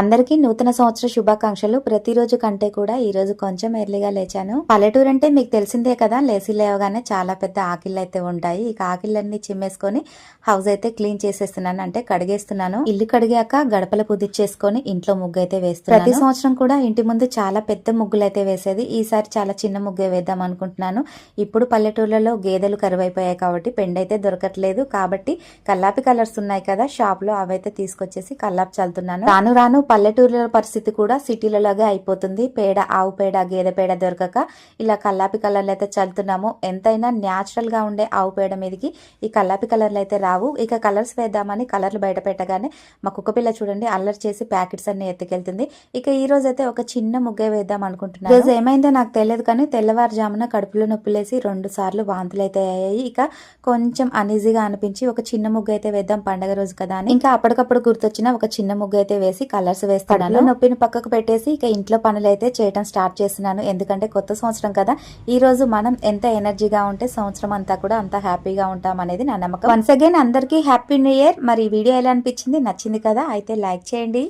అందరికీ నూతన సంవత్సర శుభాకాంక్షలు. ప్రతిరోజు కంటే కూడా ఈ రోజు కొంచెం ఎర్లీగా లేచాను. పల్లెటూరు అంటే మీకు తెలిసిందే కదా లేచి లేవగానే చాలా పెద్ద ఆకిళ్ళు అయితే ఉంటాయి. ఇక ఆకిళ్ళన్నీ చిమ్మేసుకొని హౌస్ అయితే క్లీన్ చేసేస్తున్నాను. అంటే కడిగేస్తున్నాను. ఇల్లు కడిగాక గడపల పుదిచ్చేసుకొని ఇంట్లో ముగ్గు అయితే వేస్తున్నాను. ప్రతి సంవత్సరం కూడా ఇంటి ముందు చాలా పెద్ద ముగ్గులు అయితే వేసేది. ఈసారి చాలా చిన్న ముగ్గే వేద్దాం అనుకుంటున్నాను. ఇప్పుడు పల్లెటూర్లలో గేదెలు కరువైపోయాయి కాబట్టి పెండ్ అయితే దొరకట్లేదు. కాబట్టి కల్లాపి కలర్స్ ఉన్నాయి కదా షాప్లో అవైతే తీసుకొచ్చేసి కల్లాపి చల్లుతున్నాను. రాను రాను పల్లెటూరుల పరిస్థితి కూడా సిటీలలాగే అయిపోతుంది. పేడ ఆవు పేడ గేదె పేడ దొరకక ఇలా కల్లాపి కలర్లు అయితే చల్లుతున్నాము. ఎంతైనా న్యాచురల్గా ఉండే ఆవు పేడ మీదకి ఈ కల్లాపి కలర్లు అయితే రావు. ఇక కలర్స్ వేద్దామని కలర్లు బయట పెట్టగానే మా కుక్క పిల్ల చూడండి అల్లరి చేసి ప్యాకెట్స్ అన్ని ఎత్తుకెళ్తుంది. ఇక ఈ రోజు అయితే ఒక చిన్న ముగ్గే వేద్దాం అనుకుంటున్నాను. రోజు ఏమైందో నాకు తెలియదు కానీ తెల్లవారుజామున కడుపులో నొప్పులేసి రెండు సార్లు వాంతులు అయితే అయ్యాయి. ఇక కొంచెం అనీజీగా అనిపించి ఒక చిన్న ముగ్గు అయితే వేద్దాం పండగ రోజు కదా అని. ఇంకా అప్పటికప్పుడు గుర్తొచ్చిన ఒక చిన్న ముగ్గు అయితే వేసి కలర్స్ వేస్తాను నొప్పిని పక్కకు పెట్టేసి ఇక ఇంట్లో పనులు అయితే చేయటం స్టార్ట్ చేస్తున్నాను. ఎందుకంటే కొత్త సంవత్సరం కదా. ఈ రోజు మనం ఎంత ఎనర్జీగా ఉంటే సంవత్సరం అంతా కూడా అంత హ్యాపీగా ఉంటాం అనేది నా నమ్మకం. వన్స్ అగైన్ అందరికీ హ్యాపీ న్యూ ఇయర్. మరి ఈ వీడియో ఎలా అనిపించింది? నచ్చింది కదా? అయితే లైక్ చేయండి.